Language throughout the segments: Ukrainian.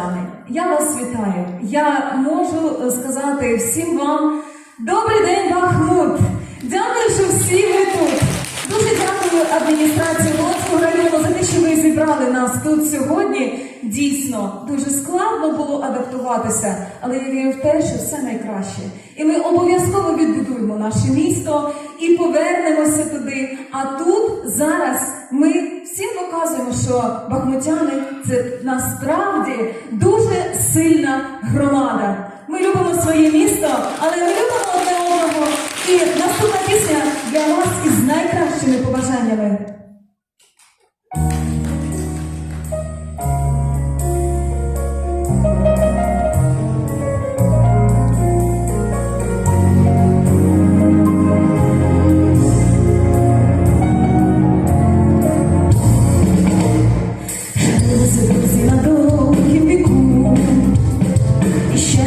бахмутяни, я вас вітаю. Я можу е, сказати всім вам добрий день, Бахмут! Дякую, що всі ви тут. Дуже дякую адміністрації Луцького району за те, що ви зібрали нас тут сьогодні. Дійсно, дуже складно було адаптуватися, але я вірю в те, що все найкраще. І ми обов'язково відбудуємо наше місто і повернемося туди. А тут зараз ми показуємо, що бахмутяни це насправді дуже сильна громада. Ми любимо своє місто, але ми любимо одне одного. І наступна пісня для вас із найкращими побажаннями.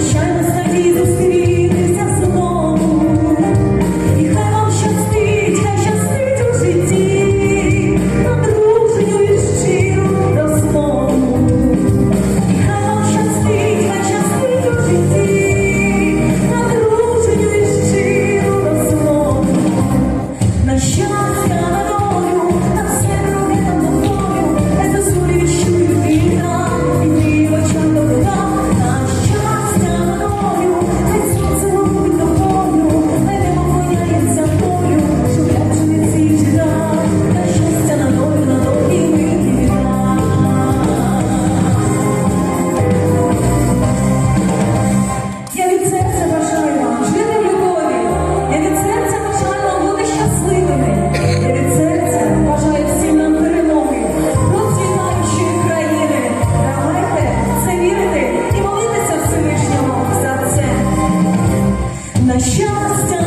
shine на щастя.